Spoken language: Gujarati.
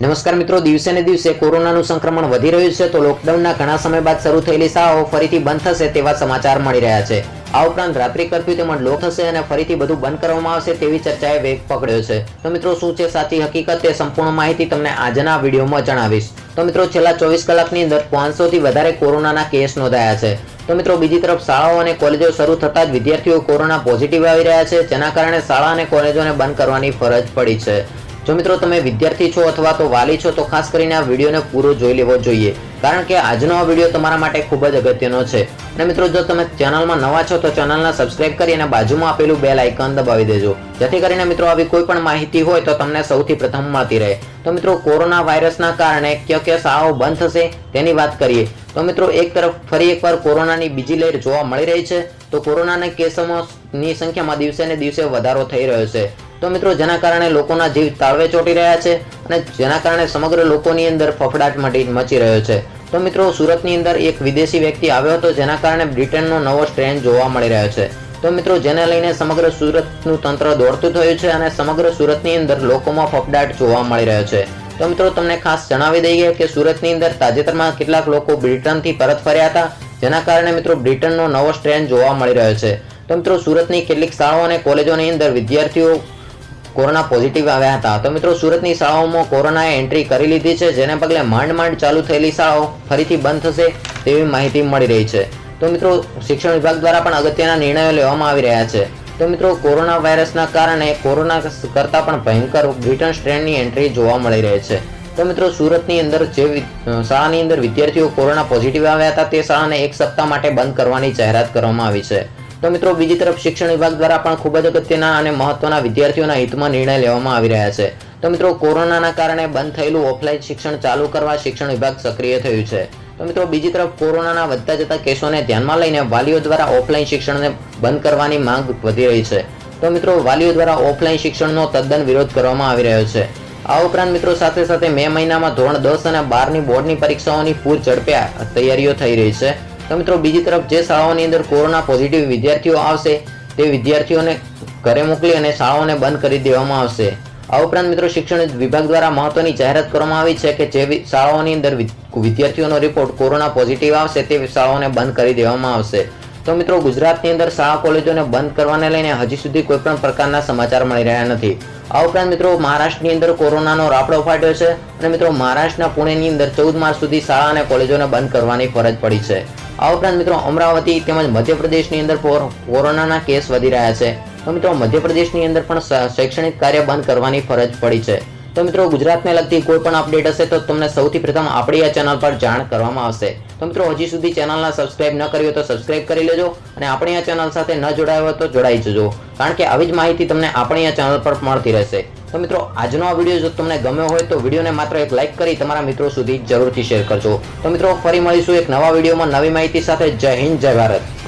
નમસ્કાર મિત્રો, દિવસે ને દિવસે કોરોનાનું સંક્રમણ વધી રહ્યું છે, તો લોકડાઉનના ઘણા સમય બાદ શરૂ થયેલી શાળાઓ ફરીથી બંધ થશે તેવા સમાચાર મળી રહ્યા છે. આ ઉપરાંત રાત્રિ કર્ફ્યુ તેમજ લોક થશે અને ફરીથી બધું બંધ કરવામાં આવશે તેવી ચર્ચાએ વેગ પકડ્યો છે. તો મિત્રો, શું છે સાચી હકીકત? તે સંપૂર્ણ માહિતી તમને આજના વિડીયોમાં જણાવીશ. તો મિત્રો, છેલ્લા ચોવીસ કલાકની અંદર પાંચસોથી વધારે કોરોનાના કેસ નોંધાયા છે. તો મિત્રો, બીજી તરફ શાળાઓ અને કોલેજો શરૂ થતાં જ વિદ્યાર્થીઓ કોરોના પોઝિટિવ આવી રહ્યા છે, જેના કારણે શાળા અને કોલેજોને બંધ કરવાની ફરજ પડી છે. જો મિત્રો તમે વિદ્યાર્થી છો અથવા તો વાલી છો, તો ખાસ કરીને આ વિડીયોને પૂરો જોઈ લેવો જોઈએ. કારણ કે આજનો આ વીડિયો તમારા માટે ખૂબ જ અગત્યનો છે. અને મિત્રો, જો તમે ચેનલમાં નવા છો, તો ચેનલને સબસ્ક્રાઇબ કરી અને બાજુમાં આપેલું બેલ આઇકન દબાવી દેજો. જેથી કરીને મિત્રો, આવી કોઈ પણ માહિતી હોય, તો તમને સૌથી પ્રથમ મળતી રહે. તો મિત્રો, કોરોના વાયરસના કારણે ક્યાં કયા શાળાઓ બંધ થશે, તેની વાત કરીએ. તો મિત્રો, એક તરફ ફરી એકવાર કોરોનાની બીજી લહેર જોવા મળી રહી છે. તો કોરોનાના કેસોની સંખ્યામાં દિવસે ને દિવસે વધારો થઈ રહ્યો છે. તો મિત્રો, જેના કારણે લોકોના જીવ તાળવે ચોટી રહ્યા છે અને જેના કારણે સમગ્ર લોકોની અંદર ફફડાટ મચી રહ્યો છે. તો મિત્રો, સુરતની અંદર એક વિદેશી વ્યક્તિ આવ્યો હતો, જેના કારણે બ્રિટનનો નવો સ્ટ્રેન જોવા મળી રહ્યો છે. તો મિત્રો, જેને લઈને સમગ્ર સુરતનું તંત્ર દોડતું થયું છે અને સમગ્ર સુરતની અંદર લોકોમાં ફફડાટ જોવા મળી રહ્યો છે. તો મિત્રો, તમને ખાસ જણાવી દઈએ કે સુરતની અંદર તાજેતરમાં કેટલાક લોકો બ્રિટનથી પરત ફર્યા હતા, જેના કારણે મિત્રો બ્રિટનનો નવો સ્ટ્રેન જોવા મળી રહ્યો છે. તો મિત્રો, સુરતની કેટલીક શાળાઓ અને કોલેજોની અંદર વિદ્યાર્થીઓ કોરોના પોઝિટિવ આવ્યા હતા. તો મિત્રો, સુરતની શાળાઓમાં કોરોનાએ એન્ટ્રી કરી લીધી છે, જેને પગલે માંડ માંડ ચાલુ થયેલી શાળાઓ ફરીથી બંધ થશે તેવી માહિતી મળી રહી છે. તો મિત્રો, શિક્ષણ વિભાગ દ્વારા પણ અગત્યના નિર્ણયો લેવામાં આવી રહ્યા છે. તો મિત્રો, કોરોના વાયરસના કારણે કોરોના કરતાં પણ ભયંકર બ્રિટન સ્ટ્રેનની એન્ટ્રી જોવા મળી રહી છે. તો મિત્રો, સુરતની અંદર જે શાળાની અંદર વિદ્યાર્થીઓ કોરોના પોઝિટિવ આવ્યા હતા, તે શાળાને એક સપ્તાહ માટે બંધ કરવાની જાહેરાત કરવામાં આવી છે. તો મિત્રો, બીજી તરફ શિક્ષણ વિભાગ દ્વારા પણ ખૂબ જ અગત્યના અને મહત્વના વિદ્યાર્થીઓના હિતમાં નિર્ણય લેવામાં આવી રહ્યા છે. તો મિત્રો, કોરોનાના કારણે બંધ થયેલું ઓફલાઈન શિક્ષણ ચાલુ કરવા શિક્ષણ વિભાગ સક્રિય થયું છે. તો મિત્રો, બીજી તરફ કોરોનાના વધતા જતા કેસોને ધ્યાનમાં લઈને વાલીઓ દ્વારા ઓફલાઈન શિક્ષણને બંધ કરવાની માંગ વધી રહી છે. તો મિત્રો, વાલીઓ દ્વારા ઓફલાઈન શિક્ષણનો તદ્દન વિરોધ કરવામાં આવી રહ્યો છે. આ ઉપરાંત મિત્રો, સાથે સાથે મે મહિનામાં ધોરણ દસ અને બારની બોર્ડની પરીક્ષાઓની પૂર ઝડપે તૈયારીઓ થઈ રહી છે. તો મિત્રો, બીજી તરફ જે શાળાઓની અંદર કોરોના પોઝિટિવ વિદ્યાર્થીઓ આવશે, તે વિદ્યાર્થીઓને ઘરે મોકલી અને શાળાઓને બંધ કરી દેવામાં આવશે. આ ઉપરાંત મિત્રો, શિક્ષણ વિભાગ દ્વારા મહત્વની જાહેરાત કરવામાં આવી છે કે જે શાળાઓની અંદર વિદ્યાર્થીઓનો રિપોર્ટ કોરોના પોઝિટિવ આવશે, તે શાળાઓને બંધ કરી દેવામાં આવશે. તો મિત્રો, ગુજરાતની અંદર શાળા, કોલેજોને બંધ કરવાને લઈને હજી સુધી કોઈ પણ પ્રકારના સમાચાર મળી રહ્યા નથી. આ ઉપરાંત મિત્રો, મહારાષ્ટ્રની અંદર કોરોનાનો રાપડો ફાટ્યો છે અને મિત્રો, મહારાષ્ટ્રના પુણેની અંદર ચૌદ માર્ચ સુધી શાળા અને કોલેજોને બંધ કરવાની ફરજ પડી છે. આ ઉપરાંત મિત્રો, અમરાવતી તેમજ મધ્યપ્રદેશની અંદર કોરોનાના કેસ વધી રહ્યા છે. તો મિત્રો, મધ્યપ્રદેશની અંદર પણ શૈક્ષણિક કાર્ય બંધ કરવાની ફરજ પડી છે. તો મિત્રો, ગુજરાતને લગતી કોઈ પણ અપડેટ હશે તો તમને સૌથી પ્રથમ આપણી આ ચેનલ પર જાણ કરવામાં આવશે. તો મિત્રો, હજી સુધી ચેનલના સબસ્ક્રાઇબ ન કરી હોય તો સબસ્ક્રાઇબ કરી લેજો અને આપણી આ ચેનલ સાથે ન જોડાયો હોય તો જોડાઈ જજો. કારણ કે આવી જ માહિતી તમને આપણી આ ચેનલ પર મળતી રહેશે. તો મિત્રો, આજનો આ વીડિયો જો તમને ગમ્યો હોય તો વિડીયોને માત્ર એક લાઇક કરી તમારા મિત્રો સુધી જરૂરથી શેર કરજો. તો મિત્રો, ફરી મળીશું એક નવા વિડીયોમાં નવી માહિતી સાથે. જય હિન્દ, જય ભારત.